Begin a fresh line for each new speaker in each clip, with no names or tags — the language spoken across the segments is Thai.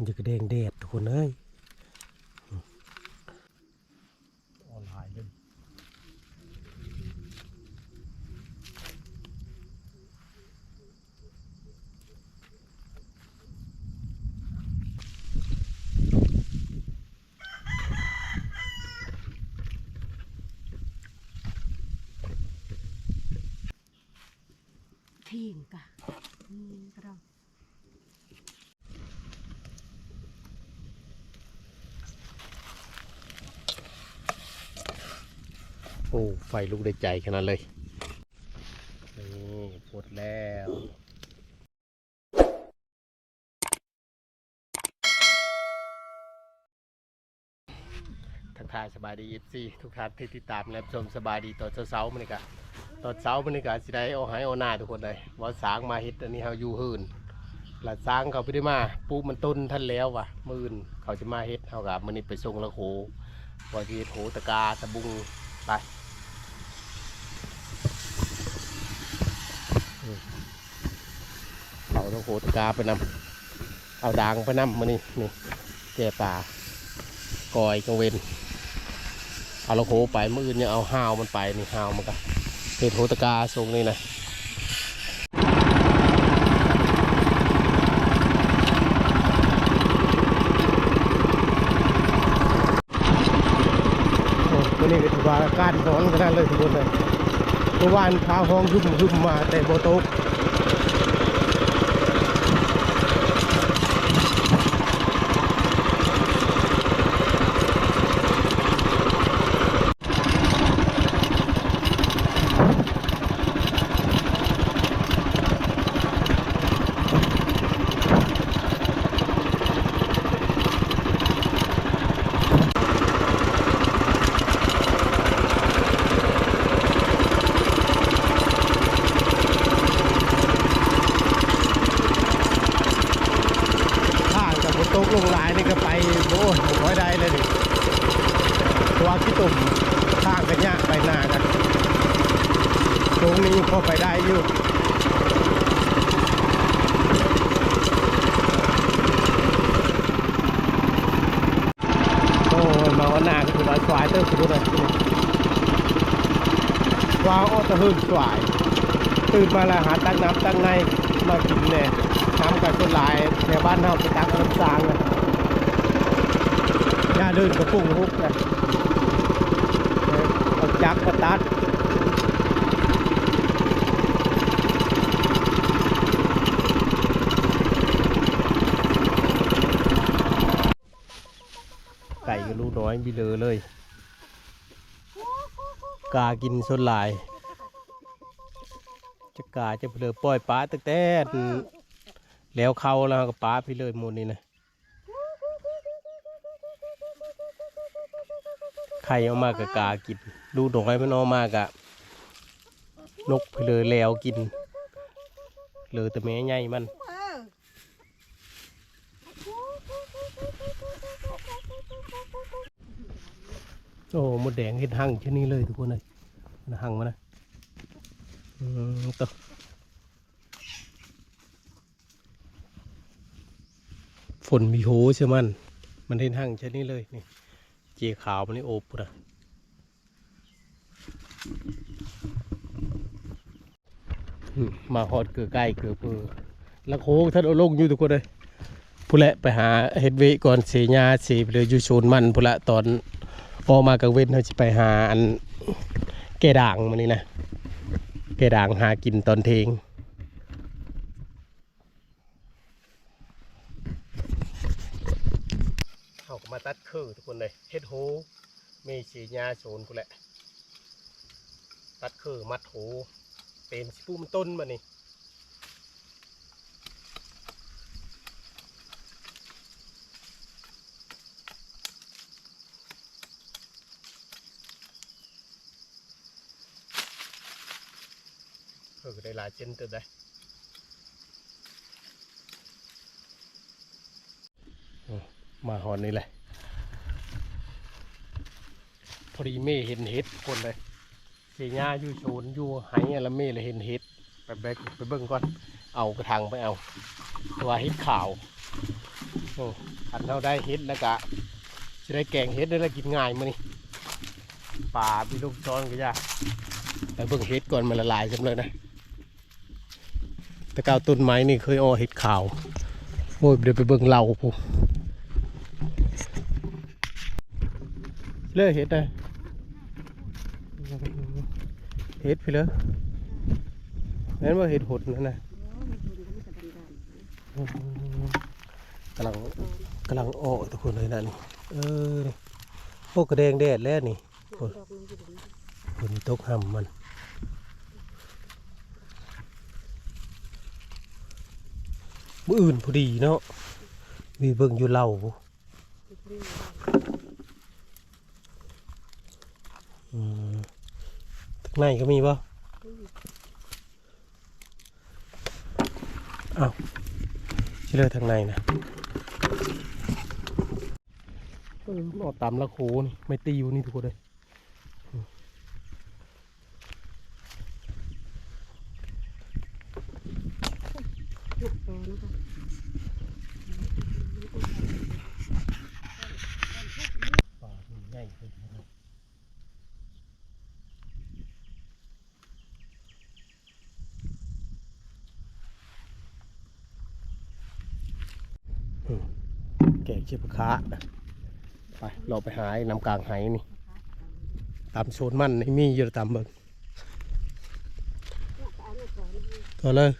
มันจะกระเด้งแดดทุกคนเอ้ยออนไลน์เลย
ทิ้งกะอืมกระดอง
โอ้ไฟ ลุกได้ใจขนาดเลยนี่ปวดแล้วทักทายสบายดีเอฟซีทุกท่านที่ติดตามและชมสบายดีตอนเช้าๆมันนี่กะตอนเช้ามันนี่กะสิได้เอาใหายเอาหน้าทุกคนเลยว่าสางมาเฮ็ดอันนี้เฮาอยู่หื่นหลัดสางเขาไปได้มาปลูกมันต้นท่านแล้วว่ะมื่นเขาจะมาเฮ็ดเฮากับมันนี่ไปส่งละโหว่าที่โหตะกาตะบุงไปอืมเอาละโหตกาไปนำเอาดางไปนำมานี่นี่แก่ป่ากอยกังเวนเอาละโหไปมืออื่นเนี่ยเอาห้าวมันไปนี่ห้าวมันก็เพชรโหตกาทรงนี่นะโอ้ตัวนี้ก็ถือว่าการร้อนขนเลยทุกคนเลยเมื่อวานพาห้องยุ่มยุ่มมาแต่โบตกข้างกับโบตกลงหลายนี่ก็ไปโอ้ยร้อยได้เลยดิตัวขี้ตุ่มข้างกันยากไปหน้ากันตรงนี้พอไปได้อยู่ โอ้ยมาวันหน้าก็ถือว่าสวายเติมสุดเลย ว้าวอ้อตะหึ่งสวาย ตื่นมาล้วหาตั้งน้ำตั้งในมากินเลยน้ำกับคนหลายแถวบ้านเราไปตักน้ำสางเลยย่าเดินกระปุ้งฮุกเลยเอาจักรมาตัดไก่กับลูกน้อยมีเลอเลย กากินส่วนหลาย จะกาจะเพลือปล่อยปลาตั้งแต่แล้วเขาแล้วก็ปลาพี่เลยหมดนี่นะไข่เออกมากะกากินดูดอยมันเออกมากะนกพี่เลยแล้วกินเหลือแต่แม่ใหญ่มันโอ้หมดแดงเห็ดหั่งชนี้เลยทุกคนเลยนะหั่งมานะ อืมต่อฝนมีโหใช่มัน มันเห็นหั่งชนี้เลยนี่ เจขาวมันนี่โอบนะมาฮอดเกือใกล้เกือเปือแล้วโค้งท่านเอาลงอยู่ทุกคนเลยผู้ละไปหาเฮ็ดเวก่อนเสียาเสียเลยอยู่โซนมันผู้ละตอนออกมากลางเว้นเขาจะไปหาอันแก่ด่างมันนี่นะ กด่างหากินตอนเทงเขาก็มาตัดคือทุกคนเลยเฮ็ดโฮมีสีญาโซนกูแหละ ตัดคือมัดโหเป็นสิปูมันต้นมานี่ ก็ได้หลายเจนติบได้มาหอนนี่แหละพอดีเม่เห็นเห็ดคนเลยเสียหญ้าอยู่โซนอยู่หายแล้วเม่เลยเห็นเห็ดไปไปไปเบิ่งก่อน เอากระถางไปเอา ตัวเห็ดขาวอันเราได้เฮ็ดแล้วก็จะได้แกงเฮ็ดได้แล้วกินง่ายมื้อนี้ป่าพี่ลูกซ้อนก็ยากแต่เบิ่งเฮ็ดก่อนมันละลายจำเลยนะ แตะกาวต้นไม้นี่เคยอ้อเฮ็ดขาว โอ้ยเดี๋ยวไปเบิ่งเหล่าพูเลิกเฮ็ดนะเฮ็ดไปเลยแม่นว่าเฮ็ดหดนั่นนะกำลังกำลังอ้อทุกคนเลยนะนี่เออนี่โอ้กระแดงแดดแล้วนี่ฝนฝนตกห่ำมัน มืออื่นพอดีเนาะมีเบิ่งอยู่เล่าพูอืมทางในก็มีป่ะอ้าวชิเลยทางในนะเออมันออกตามละโคนี่ไม่ตีอยู่นี่ทุกคนเลยอืมป่ามั นใหญ่เลยทุกคนอืมแกงเชือกคาไป เราไปหาไอ้น้ำกลางไหนี่ ตามโซนมันนี่มีอยู่ตามเบิ่งต่อเลย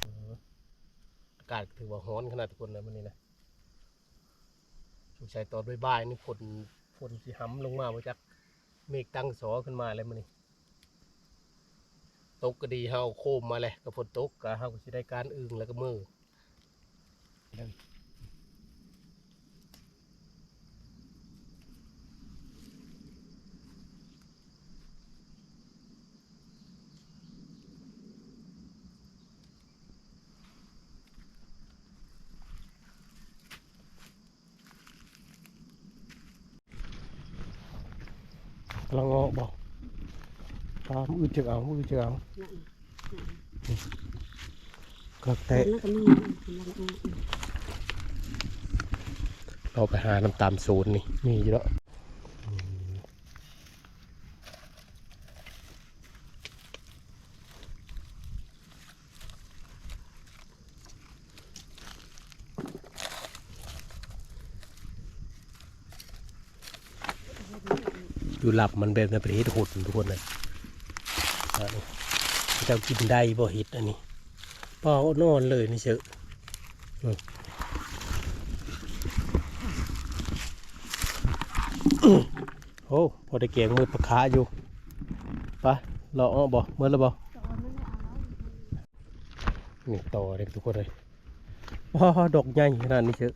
เอออ หอนขนาดทุกคนเลยมันนี้นะชูชัยตอนบ่ายนี่ฝนฝนสีห้ำลงมามาจากเมฆตั้งสอขึ้นมาเลยมันนี่ตกก็ดีเฮาโคมมาเลยกับฝนตกก็เฮาก็สิได้การอึงแล้วก็มือ กำลังออกบอก ปลามือจึกเอามือจึกเอาก็แตะเราไปหาน้ำตาลศูนย์นี่มีอยู่แล้วอืมอยู่หลับมันแบบในประเทศหดทุกคนเลย อันนี้เจ้ากินได้บ่เห็ดอันนี้ปอนอนเลยนี่เชอะโอ้พอได้เกียงมือปลาคาอยู่ไปะรออ้อบ่เมื่อแล้วบ่นี่ต่อเลยทุกคนเลยว้าดอกใหญ่ขนาดนี้เชอะ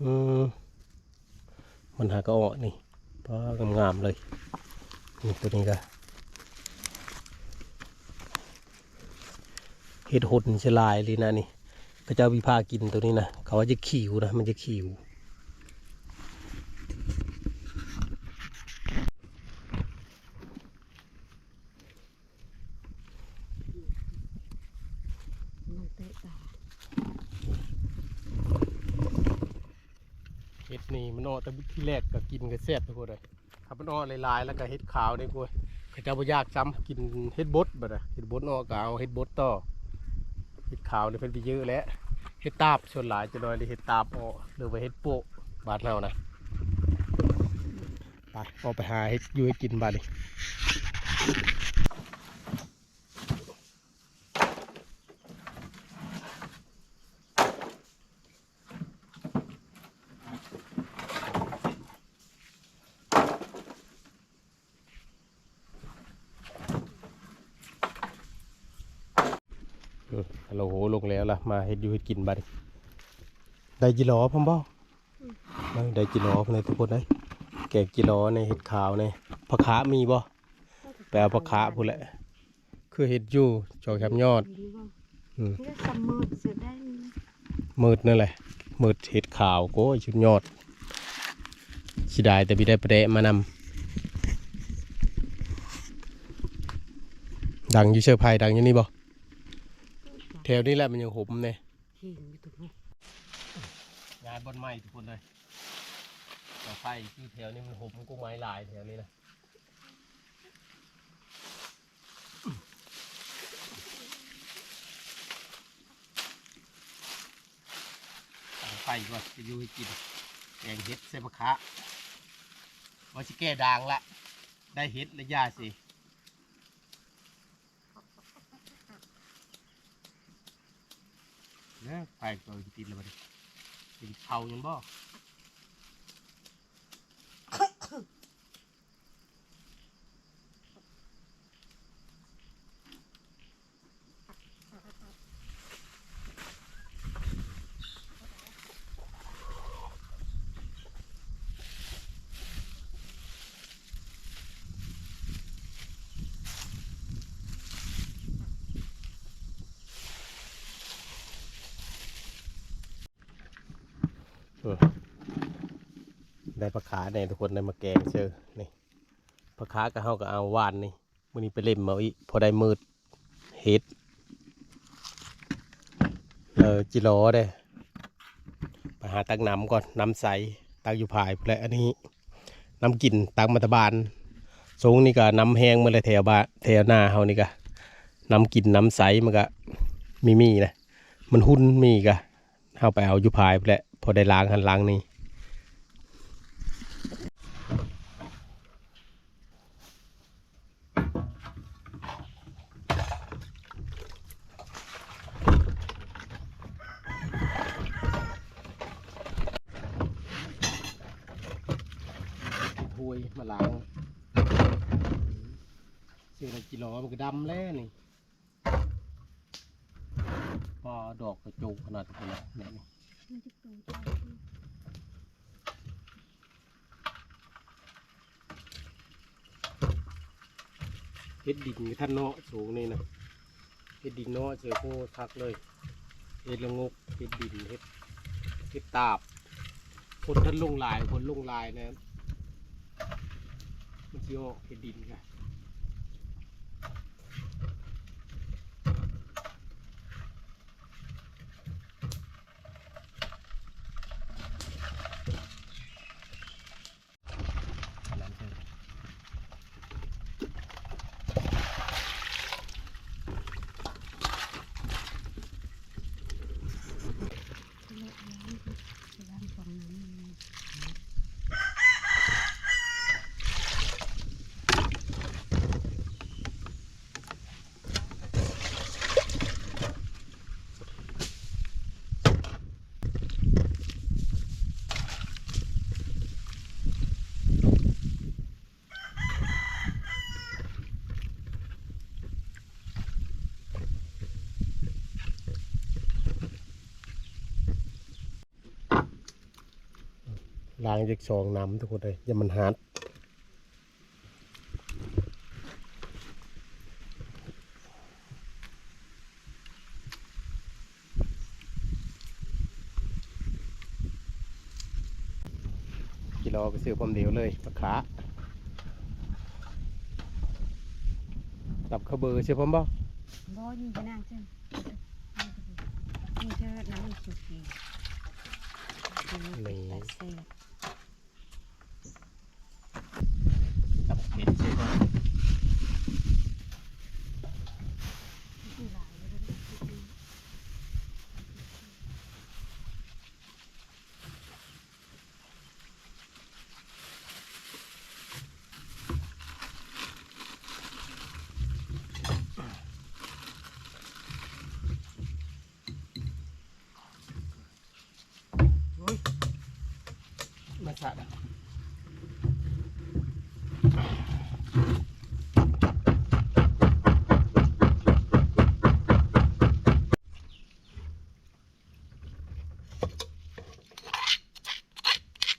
อืมมันหาก็อ้อนี่ป้างามๆเลยนี่ตัวนี้ก็ เห็ดหดฉลายเลยนะนี่ก็จะวิพากินตัวนี้นะเขาว่าจะขิวนะ มันจะขิว
เห็
ดนี่มันออแต่ที่แรกก็กินก็แซ่บทุกคนเลยถ้ามันออลายๆแล้วก็เห็ดขาวนี่กูเขาเจะบ่ยากซ้ำกินเห็ดบดบ่ได้เห็ดบดออกก็เอาเห็ดบดต่อ ห็ดขาวนี่เป็นไปเยอะแล้วเห็ดตาบส่วนหลายจะน้อยเลยเห็ดตาบออกหรือว่าเห็ดโปะบาดเฮานะไปออกไปหาเห็ดอยู่ให้กินบาดนี้อืมฮัลโหลโหลงแล้วล่ะมา เห็ดอยู่ให้กินบาดได้จิหลอพ่อมบ่ได้ได้จิหลอพอเลยทุกคนได้ยแกงจิหลอในเห็ดขาวในผักขามีบ่ไปเอาผักขาพูดแหละ คือเห็ดอยู่จอกแคมยอดมืดนั่นแหละมืดเห็ดขาวโก้ยชุดยอดชิได้แต่พี่ได้ประเดะมานำดังอยู่เชือกไผ่ดังอยู่นี่บ่ แถวนี้แหละมันยังหมเนี่ย
เห็นอยู่ตรงนี้
งานบนไม้ทุกคนเลยต่อไฟที่แถวนี้มันหมกุ้งไม้ลายแถวนี้นะต่อไฟก็จะอยู่ให้กินแกงเห็ดเสมะคะว่าสิแก้ด่างละ ได้เห็ดและยาสิ นะไฟตัวติดเลยบัดนี้เป็นเขายังบ่ ได้ปลาขาเนี่ยทุกคนได้มาแกงเจอนี่ปลาขาก็เฮาก็เอาวานนี่มื้อนี้ไปเล่มเอาอีกพอได้มืดเฮ็ดเออจิโร่เด้ไปหาตักน้ำก่อนน้ำใสตักอยู่ภายพุ่นและอันนี้น้ำกินตักมัตบานสูงนี่ก็น้ำแห้งมื่อไรแถวบ้านแถวหน้าเฮานี่ก็น้ำกินน้ำใสมันก็มีมีนะมันหุ่นมีก็เฮาไปเอาอยู่ภายพุ่นและ พอได้ล้างหันล้างนี่ถ้วยมาล้างเสียละกิโลมันก็ดำแล้วนี่พอดอกกระจุกขนาดนี้นะเนี่ยนี่
มันจะเกิดใจ
เฮ็ดดินท่านเนาะสูงนี่นะเฮ็ดดินเนาะเสือโคทักเลยเฮ็ดละงกเฮ็ดดินเฮ็ดเฮ็ดตาบคนท่านลงลายคนลงลายนะมันสิออกเฮ็ดดินค่ะ
ล้างฟองน้ำ
ล้างจากสองน้ำทุกคนเลยอย่ามันหาดกิโลไปซื้อพร้อมเดียวเลยปลาขาตับข้าวเบอร์ใช่พร้อมบ่
บ่ยิงไปนั่งเส้นนี่เธอน้ำสุกี้นี่ตัดเส้น
ตับเผ็ดใช่พร้อม
ที่หลายเลย
มาสัตว์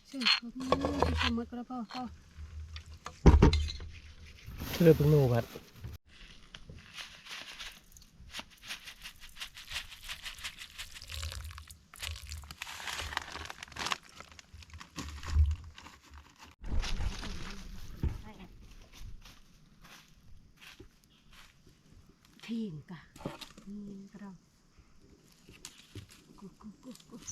เส้นเขาไม่ทำมือกระเพาะเขา
เชื่อเพิ่งนูครับ
ใช่ ทิ้งกะนี่กระดองกุ๊กกุ๊กกุ๊กกุ๊ก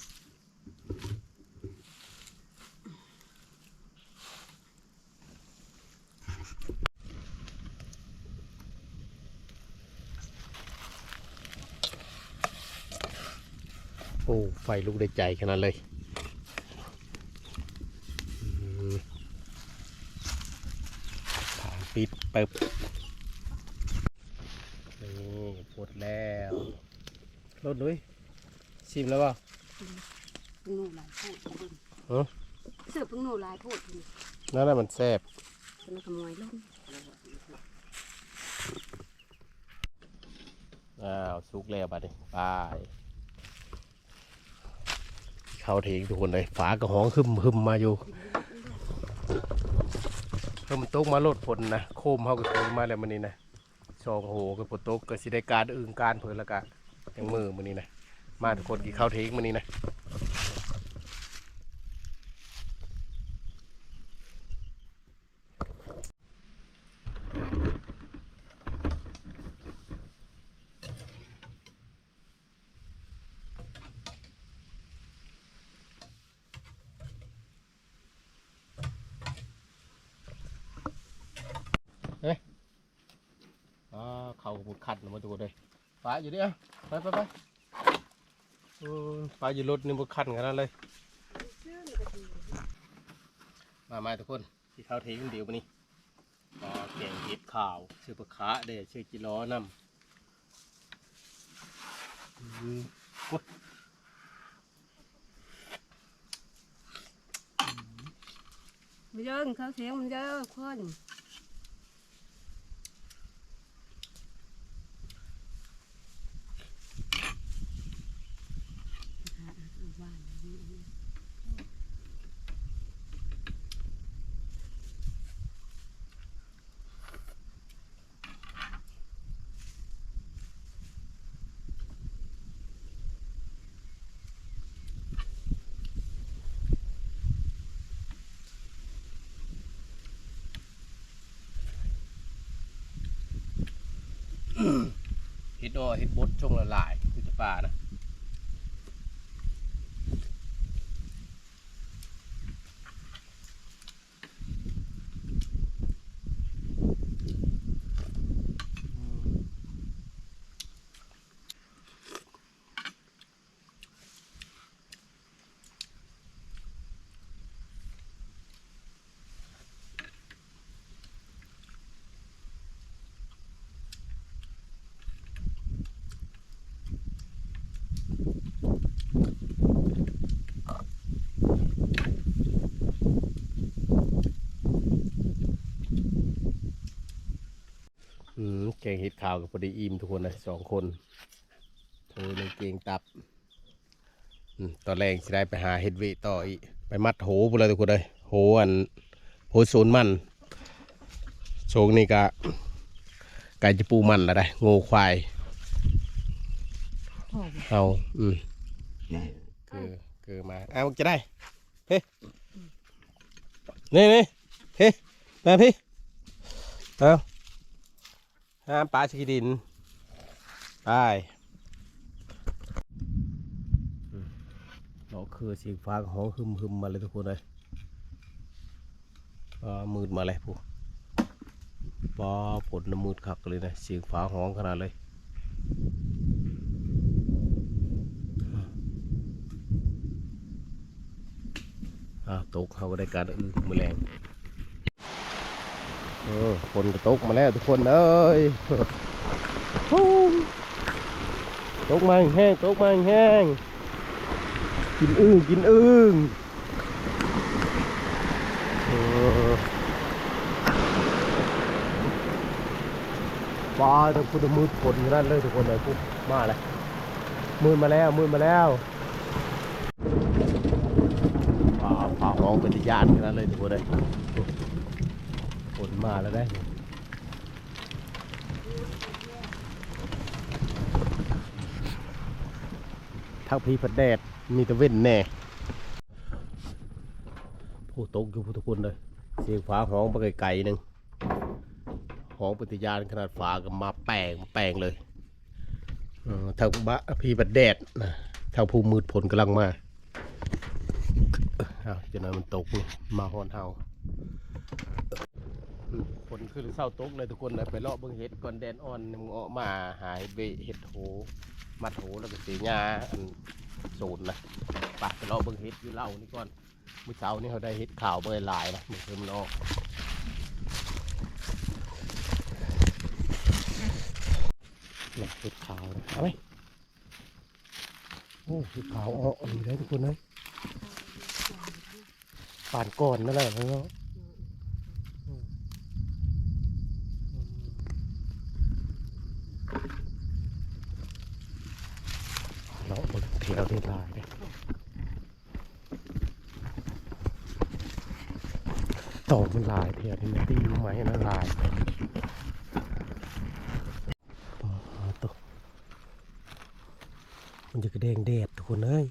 โอ้ไฟลุกได้ใจขนาดเลยอืมฝาปิดเปิบนี่หมดแล้วรถด้วยชิมแล้วเปล่า
พึ่งหนูหลายพูดพึ่ง
เอ้อ
เสือพึ่งหนูหลายพูดพึ่ง
นั่นแหละมันแซ่บ
เป็นขโมยลุ่ม
อ้าวสุกแล้วบัดนี้ไป เข้าเทงทุกคนเลยฝากระหองหึมหึมมาอยู่เพิ่มนตกมาโลดผลนะโคมเขาก็ถือมาแล้วมันนี้นะชองโหกับผลตกกับสิได้การอื่นการเพิ่นละกะยังมือมันนี้นะมาทุกคนกี่ข้าเทงมันนี้นะอ่าเขาก็บุขัดนะมาทุกคนเลยฟ้า อยู่ดิอะไปไปไปเออฟ้าอยู่รถนี่บุขัดกันนั่นเลย มามาทุกคนที่เข้าเทงเดียววันนี้ก็แกงเห็ดข่าวชื่อปลาขาเด้ชื่อจิล้อนำอืมโอ้ย
มันเยอะเขาเสียงมันเยอะคน
เห็ดอ้อเห็ดบดช่วงละลายคือจะปลานะ กับพอดีอิ่มทุกคนเลยสองคนโทรในเกงตับอืมตอนแรกสิได้ไปหาเห็ดเวต่ออีก ไปมัดโหพวกเราทุกคนเลยโหอันโหโซนมันโชงนี่กะไก่จะปูมันแล้วได้งูควาย
โอ้โห
เอาอืมคือคือมาเอาจะได้เฮ้นี่นี่เฮ้มาพี่เอา ห้ามปลาสกิดิน ไปเราคือสีฟ้าของหึมหึมมาเลยทุกคนเลยอ่ามืดมาเลยพวกปอผลน้ำมืดคักเลยนะเสียงฟ้าห้องขนาดเลยตกเขาก็ได้การอื้อมือแรง ออคนก็ตกมาแล้วทุกคนเอ้ยตกมาแห้งตกมาแห้งกินอึ้งกินอึ้งปลาทั้งพุมืดฝนนั่นเลยทุกคนเลยปุ๊บมาเลยมืดมาแล้วมืดมาแล้วฝ่าฝ่าห้องเป็นญาติกันนั้นเลยทุกคนเลย ฝนมาแล้วได้ทักพีพัดแดด มีตะเว้นแน่ผู้ตกอยู่ผู้ทุกคนเลย เสียงฟ้าห้องไปไกลๆหนึ่งหของปฏิญาณขนาดฝาก็มาแปลงแปลงเลยเออทางบะพีบัดแดดนะทางภูมิมืดผลกำลังมาเอาจะนอยมันตกมาหอนเฮา ฝนขึ้นเศร้าตกเลยทุกคนเลยไปเลาะเบิ่งเห็ดก่อนแดนอ่อนมึงออกมาหาเห็ดเบะเห็ดโหมัดโหแล้วก็สีงาอันโซนนะไปไปเลาะเบิ่งเห็ดอยู่เล่านี่ก่อนมื้อเช้านี่เขาได้เห็ดขาวเบยหลายนะมันคือมันออกหลับเห็ดขาวนะเอาไหมโอ้เห็ดขาวออกดีเลยทุกคนเลยป่านก่อนนั่นแหละเนาะอืมเราะบนแถวนี่ลายเลยต่อมันลายเทียบมันตีรู้ไหมนั่นลายอ๋อตกมันจะกระเด้งเดดทุกคนเอ้ย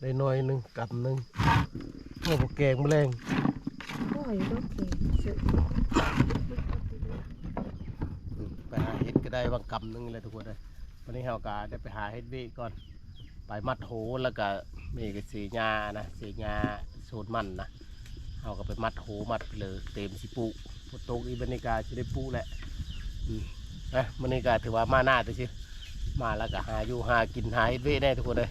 ได้น้อยหนึ่งกำหนึ่งโอ้โหแกงแมลง
โอ้ยรถเก๋งสุด
ไปหาเห็ดก็ได้บางกำหนึ่งเลยทุกคนเลยวันนี้เฮากาได้ไปหาเห็ดเบ้ก่อน ไปมัดโหแล้วก็มีกสีญานะสีญาสูตรมันนะเฮาก็ไปมัดโหมัดไปเลยเต็มสิปุฝนตกอีบรรยากาศจะได้ปุแหละอืมนะบรรยากาศถือว่ามาหน้าตัวชิมาแล้วก็หาอยู่หากินหาเห็ดเบ้ได้ทุกคนเลย